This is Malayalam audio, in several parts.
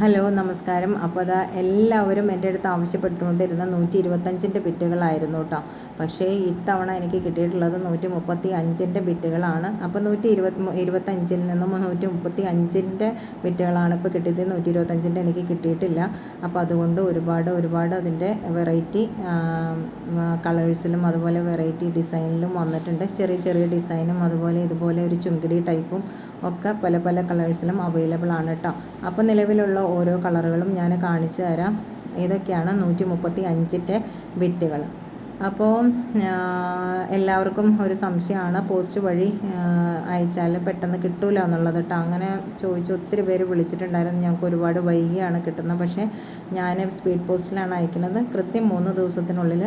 ഹലോ നമസ്കാരം. അപ്പോൾ അതാ എല്ലാവരും എന്റെ അടുത്ത് ആവശ്യപ്പെട്ടുകൊണ്ടിരുന്ന നൂറ്റി ഇരുപത്തഞ്ചിന്റെ ബിറ്റുകളായിരുന്നു കേട്ടോ പക്ഷേ ഇത്തവണ എനിക്ക് കിട്ടിയിട്ടുള്ളത് നൂറ്റി മുപ്പത്തി അഞ്ചിന്റെ ബിറ്റുകളാണ്. അപ്പോൾ നൂറ്റി ഇരുപത്തി ഇരുപത്തഞ്ചിൽ നിന്നും നൂറ്റി മുപ്പത്തി അഞ്ചിന്റെ ബിറ്റുകളാണ് ഇപ്പോൾ കിട്ടിയത്. നൂറ്റി ഇരുപത്തഞ്ചിന്റെ എനിക്ക് കിട്ടിയിട്ടില്ല. അപ്പോൾ അതുകൊണ്ട് ഒരുപാട് ഒരുപാട് അതിന്റെ വെറൈറ്റി കളേഴ്സിലും അതുപോലെ വെറൈറ്റി ഡിസൈനിലും വന്നിട്ടുണ്ട്. ചെറിയ ചെറിയ ഡിസൈനും അതുപോലെ ഇതുപോലെ ഒരു ചുങ്കിടി ടൈപ്പും ഒക്കെ പല പല കളേഴ്സിലും അവൈലബിൾ ആണ് കേട്ടോ അപ്പോൾ നിലവിലുള്ള ഓരോ കളറുകളും ഞാൻ കാണിച്ചു തരാം. ഇതൊക്കെയാണ് നൂറ്റി മുപ്പത്തി അഞ്ചിന്റെ ബിറ്റുകൾ. അപ്പോൾ എല്ലാവർക്കും ഒരു സംശയമാണ്. പോസ്റ്റ് വഴി അയച്ചാൽ പെട്ടെന്ന് കിട്ടൂല എന്നുള്ളത് കേട്ടോ അങ്ങനെ ചോദിച്ച് ഒത്തിരി പേര് വിളിച്ചിട്ടുണ്ടായിരുന്നു. ഞങ്ങൾക്ക് ഒരുപാട് വൈകിയാണ് കിട്ടുന്നത്. പക്ഷേ ഞാൻ സ്പീഡ് പോസ്റ്റിലാണ് അയക്കുന്നത്. കൃത്യം മൂന്ന് ദിവസത്തിനുള്ളിൽ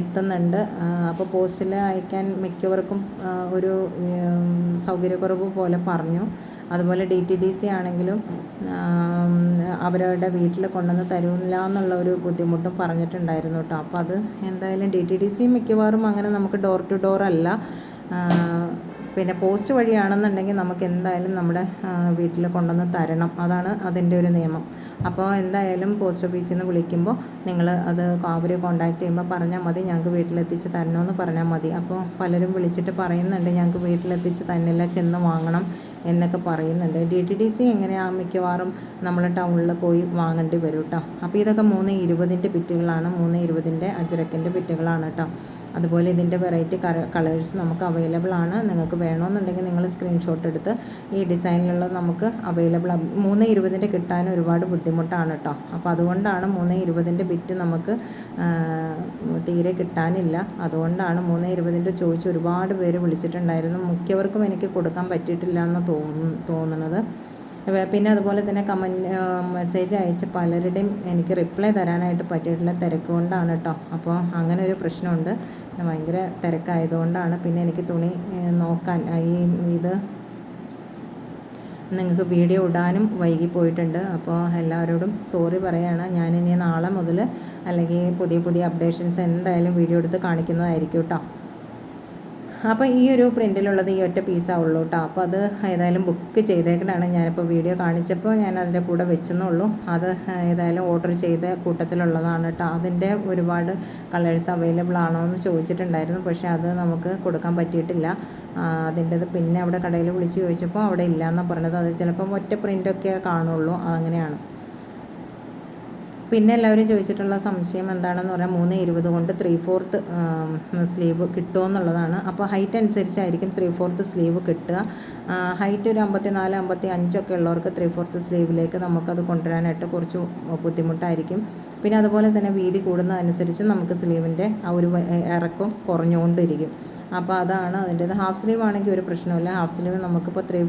എത്തുന്നുണ്ട്. അപ്പോൾ പോസ്റ്റിൽ അയക്കാൻ മിക്കവർക്കും ഒരു സൗകര്യക്കുറവ് പോലെ പറഞ്ഞു. അതുപോലെ ഡി ടി ഡി സി ആണെങ്കിലും അവരവരുടെ വീട്ടിൽ കൊണ്ടുവന്ന് തരില്ല എന്നുള്ള ഒരു ബുദ്ധിമുട്ടും പറഞ്ഞിട്ടുണ്ടായിരുന്നു കേട്ടോ. അപ്പോൾ അത് എന്തായാലും ഡി ടി ഡി സി മിക്കവാറും അങ്ങനെ നമുക്ക് ഡോർ ടു ഡോർ അല്ല. പിന്നെ പോസ്റ്റ് വഴിയാണെന്നുണ്ടെങ്കിൽ നമുക്ക് എന്തായാലും നമ്മുടെ വീട്ടിൽ കൊണ്ടുവന്ന് തരണം. അതാണ് അതിന്റെ ഒരു നിയമം. അപ്പോൾ എന്തായാലും പോസ്റ്റ് ഓഫീസിൽ നിന്ന് വിളിക്കുമ്പോൾ നിങ്ങൾ അത് അവരെ കോൺടാക്ട് ചെയ്യുമ്പോൾ പറഞ്ഞാൽ മതി ഞങ്ങൾക്ക് വീട്ടിലെത്തിച്ച് തരണമെന്ന് പറഞ്ഞാൽ മതി. അപ്പോൾ പലരും വിളിച്ചിട്ട് പറയുന്നുണ്ട് ഞങ്ങൾക്ക് വീട്ടിലെത്തിച്ച് തന്നില്ല ചെന്ന് വാങ്ങണം എന്നൊക്കെ പറയുന്നുണ്ട്. ഡി ടി ഡി സി എങ്ങനെയാണ് മിക്കവാറും നമ്മൾ ടൗണിൽ പോയി വാങ്ങേണ്ടി വരും കേട്ടോ അപ്പോൾ ഇതൊക്കെ മൂന്ന് ഇരുപതിന്റെ ബിറ്റുകളാണ് മൂന്ന് ഇരുപതിന്റെ അജരക്കിന്റെ ബിറ്റുകളാണ് കേട്ടോ അതുപോലെ ഇതിന്റെ വെറൈറ്റി കളേഴ്സ് നമുക്ക് അവൈലബിൾ ആണ്. നിങ്ങൾക്ക് വേണമെന്നുണ്ടെങ്കിൽ നിങ്ങൾ സ്ക്രീൻഷോട്ട് എടുത്ത് ഈ ഡിസൈനിലുള്ള നമുക്ക് അവൈലബിൾ മൂന്ന് ഇരുപതിന്റെ കിട്ടാൻ ഒരുപാട് ബുദ്ധിമുട്ടാണ് കേട്ടോ അപ്പോൾ അതുകൊണ്ടാണ് മൂന്ന് ഇരുപതിന്റെ ബിറ്റ് നമുക്ക് തീരെ കിട്ടാനില്ല. അതുകൊണ്ടാണ് മൂന്ന് ഇരുപതിന്റെ ചോദിച്ച് ഒരുപാട് പേര് വിളിച്ചിട്ടുണ്ടായിരുന്നു. മിക്കവർക്കും എനിക്ക് കൊടുക്കാൻ പറ്റിയിട്ടില്ല എന്ന് തോന്നു തോന്നുന്നത് പിന്നെ അതുപോലെ തന്നെ കമന്റ് മെസ്സേജ് അയച്ച പലരുടെയും എനിക്ക് റിപ്ലൈ തരാനായിട്ട് പറ്റിയിട്ടില്ല തിരക്ക് കൊണ്ടാണ് കേട്ടോ അപ്പോൾ അങ്ങനെ ഒരു പ്രശ്നമുണ്ട്. ഭയങ്കര തിരക്കായതുകൊണ്ടാണ് പിന്നെ എനിക്ക് തുണി നോക്കാൻ ഈ ഇത് നിങ്ങൾക്ക് വീഡിയോ ഇടാനും വൈകി പോയിട്ടുണ്ട്. അപ്പോൾ എല്ലാവരോടും സോറി പറയുകയാണ് ഞാനിനി നാളെ മുതൽ അല്ലെങ്കിൽ പുതിയ പുതിയ അപ്ഡേഷൻസ് എന്തായാലും വീഡിയോ എടുത്ത് കാണിക്കുന്നതായിരിക്കും കേട്ടോ അപ്പോൾ ഈ ഒരു പ്രിന്റിലുള്ളത് ഈ ഒറ്റ പീസാവുള്ളൂ കേട്ടോ അപ്പോൾ അത് ഏതായാലും ബുക്ക് ചെയ്തേക്കണാണ് ഞാനിപ്പോൾ വീഡിയോ കാണിച്ചപ്പോൾ ഞാൻ അതിന്റെ കൂടെ വെച്ചെന്നുള്ളൂ അത് ഏതായാലും ഓർഡർ ചെയ്ത കൂട്ടത്തിലുള്ളതാണ് കേട്ടോ അതിന്റെ ഒരുപാട് കളേഴ്സ് അവൈലബിൾ ആണോ എന്ന് ചോദിച്ചിട്ടുണ്ടായിരുന്നു. പക്ഷേ അത് നമുക്ക് കൊടുക്കാൻ പറ്റിയിട്ടില്ല. അതിന്റെത് പിന്നെ അവിടെ കടയിൽ വിളിച്ച് ചോദിച്ചപ്പോൾ അവിടെ ഇല്ല എന്നാണ് പറഞ്ഞത്. അത് ചിലപ്പം ഒറ്റ പ്രിന്റൊക്കെ കാണുള്ളൂ. അതങ്ങനെയാണ്. പിന്നെ എല്ലാവരും ചോദിച്ചിട്ടുള്ള സംശയം എന്താണെന്ന് പറഞ്ഞാൽ മൂന്ന് ഇരുപത് കൊണ്ട് ത്രീ ഫോർത്ത് സ്ലീവ് കിട്ടുമോ എന്നുള്ളതാണ് അപ്പോൾ ഹൈറ്റ് അനുസരിച്ചായിരിക്കും ത്രീ ഫോർത്ത് സ്ലീവ് കിട്ടുക. ഹൈറ്റ് ഒരു അമ്പത്തി നാല് അമ്പത്തി അഞ്ചൊക്കെ ഉള്ളവർക്ക് ത്രീ ഫോർത്ത് സ്ലീവിലേക്ക് നമുക്കത് കൊണ്ടുവരാനായിട്ട് കുറച്ച് ബുദ്ധിമുട്ടായിരിക്കും. പിന്നെ അതുപോലെ തന്നെ വീതി കൂടുന്നതനുസരിച്ച് നമുക്ക് സ്ലീവിന്റെ ആ ഒരു ഇറക്കം കുറഞ്ഞുകൊണ്ടിരിക്കും. അപ്പോൾ അതാണ് അതിന്റെ ഹാഫ് സ്ലീവ് ആണെങ്കിൽ ഒരു പ്രശ്നമില്ല ഹാഫ് സ്ലീവ് നമുക്കിപ്പോൾ ത്രീ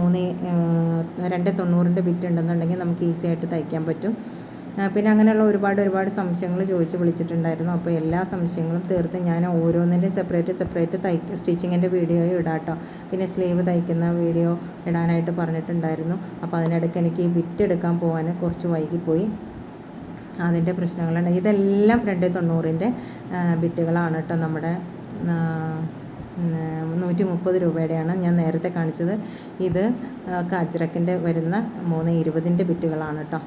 മൂന്ന് രണ്ട് തൊണ്ണൂറിന്റെ ബിറ്റ് ഉണ്ടെന്നുണ്ടെങ്കിൽ നമുക്ക് ഈസി ആയിട്ട് തയ്ക്കാൻ പറ്റും. പിന്നെ അങ്ങനെയുള്ള ഒരുപാട് ഒരുപാട് സംശയങ്ങൾ ചോദിച്ച് വിളിച്ചിട്ടുണ്ടായിരുന്നു. അപ്പോൾ എല്ലാ സംശയങ്ങളും തീർത്ത് ഞാൻ ഓരോന്നിന്റെ സെപ്പറേറ്റ് സെപ്പറേറ്റ് തൈ സ്റ്റിച്ചിങ്ങിന്റെ വീഡിയോ ഇടാട്ടോ പിന്നെ സ്ലീവ് തയ്ക്കുന്ന വീഡിയോ ഇടാനായിട്ട് പറഞ്ഞിട്ടുണ്ടായിരുന്നു. അപ്പോൾ അതിനിടയ്ക്ക് എനിക്ക് വിറ്റ് എടുക്കാൻ പോകാൻ കുറച്ച് വൈകിപ്പോയി. അതിന്റെ പ്രശ്നങ്ങളുണ്ട്. ഇതെല്ലാം രണ്ട് തൊണ്ണൂറിന്റെ ബിറ്റുകളാണ് കേട്ടോ നമ്മുടെ നൂറ്റി മുപ്പത് രൂപയുടെയാണ് ഞാൻ നേരത്തെ കാണിച്ചത്. ഇത് കാച്ചിറക്കിന്റെ വരുന്ന മൂന്ന് ഇരുപതിന്റെ ബിറ്റുകളാണ് കേട്ടോ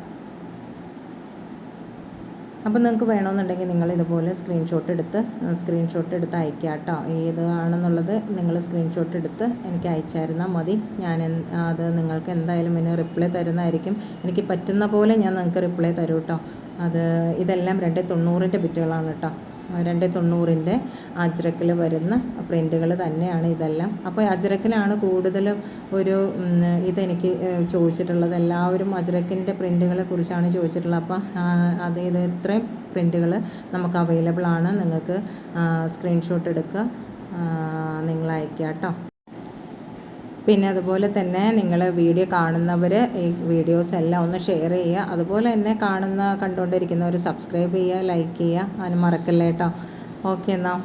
അപ്പോൾ നിങ്ങൾക്ക് വേണമെന്നുണ്ടെങ്കിൽ നിങ്ങൾ ഇതുപോലെ സ്ക്രീൻഷോട്ട് എടുത്ത് സ്ക്രീൻഷോട്ട് എടുത്ത് അയക്കുക കേട്ടോ ഏതാണെന്നുള്ളത് നിങ്ങൾ സ്ക്രീൻഷോട്ട് എടുത്ത് എനിക്ക് അയച്ചായിരുന്നാൽ മതി. ഞാൻ അത് നിങ്ങൾക്ക് എന്തായാലും ഇതിന് റിപ്ലൈ തരുന്നതായിരിക്കും. എനിക്ക് പറ്റുന്ന പോലെ ഞാൻ നിങ്ങൾക്ക് റിപ്ലൈ തരും കേട്ടോ അത് ഇതെല്ലാം രണ്ട് തൊണ്ണൂറിന്റെ ബിറ്റുകളാണ് കേട്ടോ. രണ്ട് തൊണ്ണൂറിന്റെ അജ്രക്കിൽ വരുന്ന പ്രിന്റുകൾ തന്നെയാണ് ഇതെല്ലാം. അപ്പോൾ അജ്രക്കിലാണ് കൂടുതലും ഒരു ഇതെനിക്ക് ചോദിച്ചിട്ടുള്ളത്. എല്ലാവരും അജ്രക്കിന്റെ പ്രിന്റുകളെ കുറിച്ചാണ് ചോദിച്ചിട്ടുള്ളത്. അപ്പോൾ അത് ഇത് ഇത്രയും പ്രിന്റുകൾ നമുക്ക് അവൈലബിൾ ആണ്. നിങ്ങൾക്ക് സ്ക്രീൻഷോട്ട് എടുക്കുക. നിങ്ങൾ അയക്കുക കേട്ടോ. പിന്നെ അതുപോലെ തന്നെ നിങ്ങൾ വീഡിയോ കാണുന്നവർ ഈ വീഡിയോസ് എല്ലാം ഒന്ന് ഷെയർ ചെയ്യുക. അതുപോലെ തന്നെ കാണുന്ന കണ്ടുകൊണ്ടിരിക്കുന്നവർ സബ്സ്ക്രൈബ് ചെയ്യുക ലൈക്ക് ചെയ്യുക. അതിന് മറക്കല്ലേട്ടോ ഓക്കെ എന്നാൽ